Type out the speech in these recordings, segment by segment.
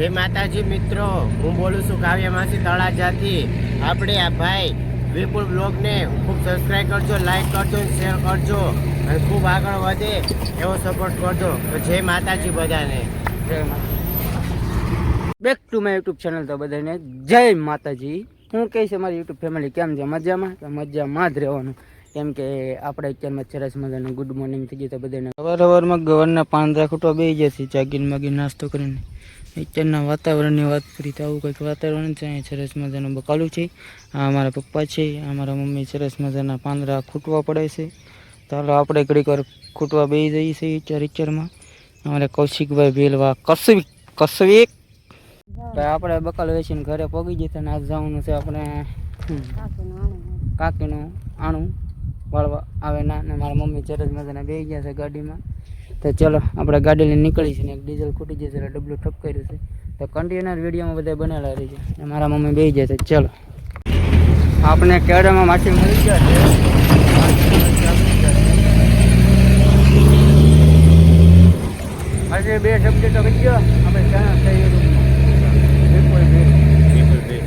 જય માતાજી મિત્રો. હું બોલું છું કાવ્ય માસી તળાજાથી. આપણે આ ભાઈ વિપુલ બ્લોગને ખૂબ સબસ્ક્રાઈબ કરજો લાઈક કરજો શેર કરજો અને ખૂબ આગળ વધે એવો સપોર્ટ કરજો. જય માતાજી બધાને. Back to my YouTube channel તો બધાને જય માતાજી. હું કહીશ અમારી મારી યુટ્યુબ ફેમિલી કેમ છે? મજામાં? તો મજામાં જ રહેવાનું. કેમ કે આપણે અત્યારમાં સરસ મજાનું ગુડ મોર્નિંગ થઈ ગયું તો બધાને. સવાર સવારમાં ગવરના પાંદરા ખૂટવા બે જશે, જાગીને માગીને નાસ્તો કરીને. અત્યારના વાતાવરણની વાત કરી તો આવું કંઈક વાતાવરણ છે અહીં સરસ મજાનું બકાલું છે. આ અમારા પપ્પા છે, આ મારા મમ્મી સરસ મજાના પાંદડા ખૂટવા પડે છે. હાલો આપણે ઘડીક ખૂટવા બે જઈએ છીએ વિચાર વિચારમાં અમારે કૌશિકભાઈ ભેલવા કસવી કસવી આપણે બકાલ વેચીને ઘરે પગી જતા ને આજ જવાનું છે આપણે કાકીનું આણું વાળવા. આવે ના, ને મારા મમ્મી સરસ મજાના બે ગયા છે ગાડીમાં. તો ચલો, આપણે ગાડી નીકળી છે ને એક ડીઝલ ખૂટી જશે એટલે ડબલું ઠપ કર્યું છે. તો કન્ટેનર વિડીયોમાં બધા બનેલા રહી છે મારા મમ્મી બે જાય ચલો. આપણે કેળામાં માછી મળી ગયા છે. આજે બે શબ્દ તો કહી ગયો. આપણે ત્યાં થઈ વિપુલભાઈ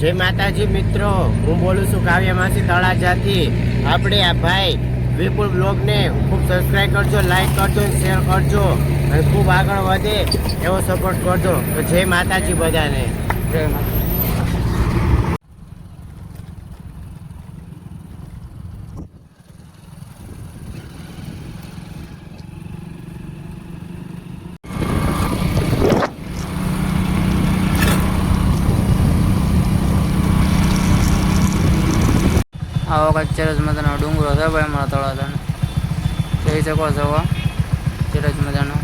જય માતાજી મિત્રો. હું બોલું છું કાવ્ય માસી તળાજાથી. આપણે આ ભાઈ વિપુલ બ્લોગને ખૂબ સબસ્ક્રાઈબ કરજો લાઈક કરજો શેર કરજો અને ખૂબ આગળ વધે એવો સપોર્ટ કરજો. જય માતાજી બધાને. જય માતા કંઈક સરસ મજાનો ડુંગરો છે ભાઈ, અમારા તળાજાનો. જોઈ શકો છો સરસ મજાનો.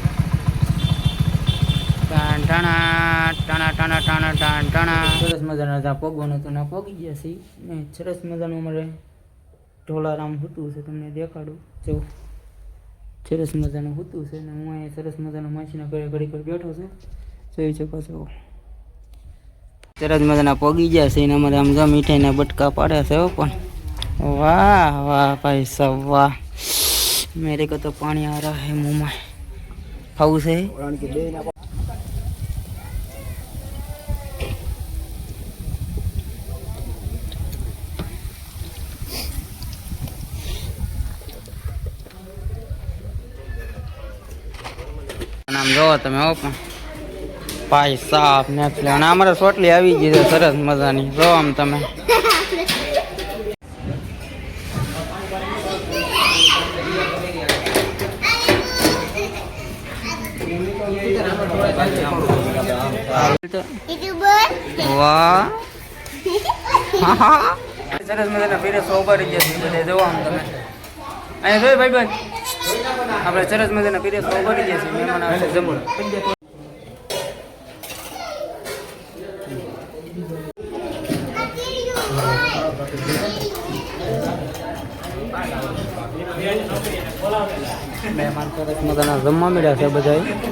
ટાણ, ટાણા ટાણા ટાણા ટાણા, ટાણ, ટાણા. સરસ મજાના ત્યાં પગવાનું હતું ના પગી ગયા છે. ને સરસ મજાનું અમારે ઢોલારામ હૂતું છે, તમને દેખાડું. જેવું સરસ મજાનું હૂતું છે. ને હું અહીંયા સરસ મજાનું માછીના ઘરે ઘડી ઘડી બેઠો છું. જોઈ શકો છો. સરસ મજાના પગી ગયા છે ને અમારે આમ જો મીઠાઈના બટકા પાડ્યા છે પણ. વાહ વાહ ભાઈ સાહેબ, વાહ. મેરે કો તો પાણી આ રહા હે મુંહ में છે? અને આમ જોવો તમે પણ. ભાઈ સાફ નેક્સ્ટ અને અમારે સોટલી આવી ગઈ છે, સરસ મજાની. જો આમ તમે. વાહ સરસ મજાના પીરે આમ તમે અહીંયા ભાઈ ભાઈ આપણે સરસ મજાના પીરે સોબર ગયા છે મહેમાન આવે છે જમણ મહેમાન સરસ મજાના જમવા મળ્યા છે બધા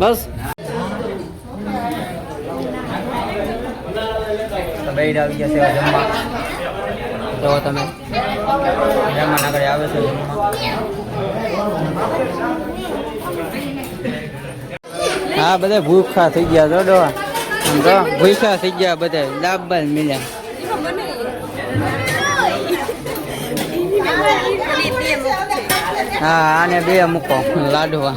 બસ. બેડ આવી ગયા છે જમવા. જો તમે મહેમાન આગળ આવે છે જમવા. હા બધા ભૂખા થઈ ગયા જો ડોહા. આમ ભૂખા થઈ ગયા બધા લાભ મિલ્યા. હા આને બે મૂકો લાડવા.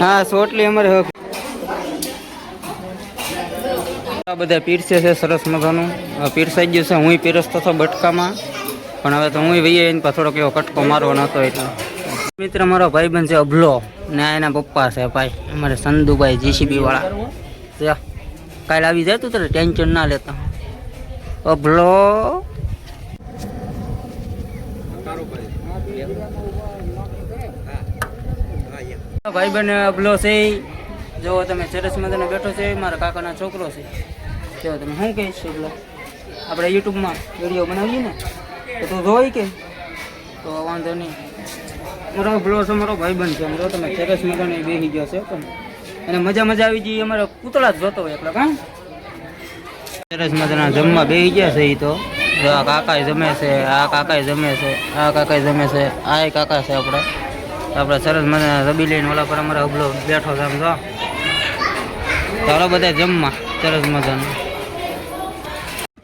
હા સોટલી અમારે આ બધા પીરસે છે, સરસ મજાનું. પીરસાઈ ગયું છે હું પીરસતો હતો બટકામાં. પણ હવે તો હું વહીએ એની થોડોક એવો કટકો મારવો નહોતો એટલે. મિત્ર, મારો ભાઈબંધ છે અભલો ને એના પપ્પા છે ભાઈ. અમારે સંધુભાઈ જીસીબી વાળા. કાલે આવી જાય તું તારે, ટેન્શન ના લેતા. અભલો. ભાઈ બને અબલો છે. જો તમે સરસ મજાનો બેઠો છે, મારા કાકાના છોકરો છે. જો તમે શું કહીશ અબલો આપણે યુટ્યુબમાં વીડિયો બનાવીએ ને, તો તું જોઈ કે. તો વાંધો નહીં. મારો અબલો છે મારો ભાઈ બન છે. અમારો તમે સરસ મજાનો બેસી ગયો છે, પણ અને મજા મજા આવી ગઈ, અમારે પૂતળા જ જોતો હોય એટલે કાં સરસ મજાના જમવા બેસી ગયા છે એ તો. જો આ કાકા જમે છે, આ કાકા જમે છે, આ કાકા જમે છે, આ કાકા છે આપણે. આપણે સરસ મજાના રબી લઈને ઓલા પર અમારા અબલો બેઠો છે આમ તો ચાલો બધા જમવા, સરસ મજાનું.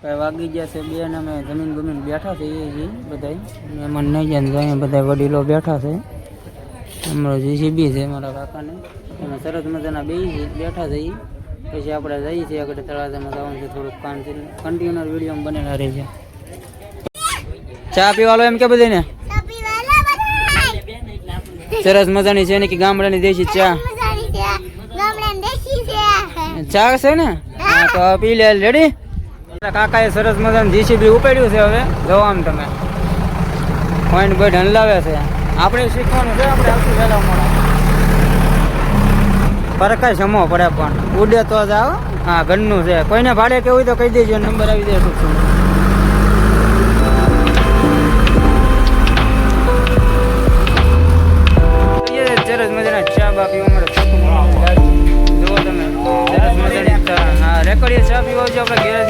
કઈ વાગી ગયા છે બે ને અમે જમીન બમીન બેઠા છે એ બધા મહેમાન નહીં જાય તો અહીંયા બધા વડીલો બેઠા છે. અમારો જીસીબી છે મારા કાકાને. એમાં સરસ મજાના બે બેઠા છે. પછી આપણે જઈએ છીએ આગળ તળાજામાં જવાનું છે થોડુંક કામ છે. કન્ટિન્યુઅર વીડિયો બનેલા રહે છે ચા પીવાલો એમ કે બધીને સરસ મજાની છે ને કે ગામડાની દેશી ચા? ચા છે ને? તો પી લે રેડી કાકાએ સરસ મજાનું જીસીબી ઉપાડ્યું છે હવે. જો આમ તમે. પોઈન્ટ બોઈન્ટ હલાવે છે. આપણે શીખવાનું છે આપણે આખું પહેલા મળે ફરકાય સમો પડે પણ. ઉડે તો જ આવો. હા ઘરનું છે. કોઈને ભાડે કેવું તો કહી દેજો નંબર આવી જાય ટૂંક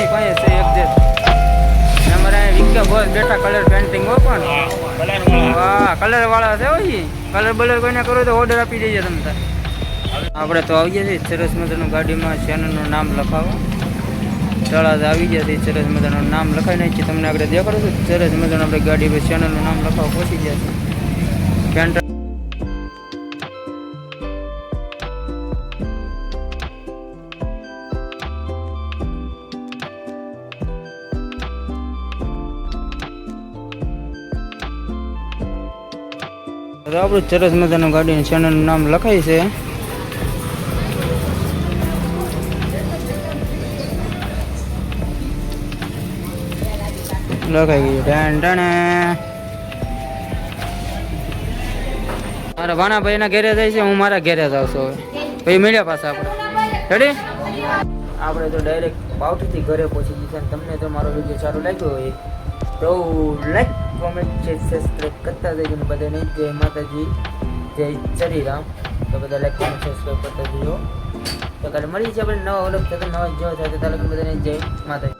આવજો આપણે છે એક દેશ અમારે વિકે બોસ બેઠા કલર પેન્ટિંગ હો પણ. હા કલર વાળા છે હોય કલર બલર કોઈને કરો તો ઓર્ડર આપી દેજો તમે. આપણે તો આવી ગયા છીએ સરસ મજાનું ગાડીમાં ચેનલનું નામ લખાવો. તળાજ આવી ગયા છીએ સરસ મજાનું નામ લખાઈ નાખીએ તમને આગળ દેખાડું છું સરસ મજાનું આપણે ગાડી પર ચેનલનું નામ લખાવો પહોંચી ગયા છે પેન્ટ આપણું સરસ મજાનું ગાડીની ચેનલનું નામ લખાય છે. લખાઈ ગયું. ઢાણ ઢાણે મારા ભાણાભાઈ ના ઘેરે જાય છે, હું મારા ઘેરે જાઉં છું હવે. પછી મળ્યા પાછા આપણે. રેડી આપણે તો ડાયરેક્ટ પાવઠીથી ઘરે પહોંચી ગયા તમને તો મારો વીડિયો સારો લાગ્યો હોય. તો લાઈક કોમેન્ટ છે સબસ્ક્રાઈબ કરતા જજો ને બધાને. જય માતાજી, જય શ્રીરામ તો બધા લાઈક કોમેન્ટ સબસ્ક્રાઈબ કરતા જજો. તો કાલે મળી છે આપણે નવા ઓલગ થતા નવા જો થાય તો બધાને જય માતાજી.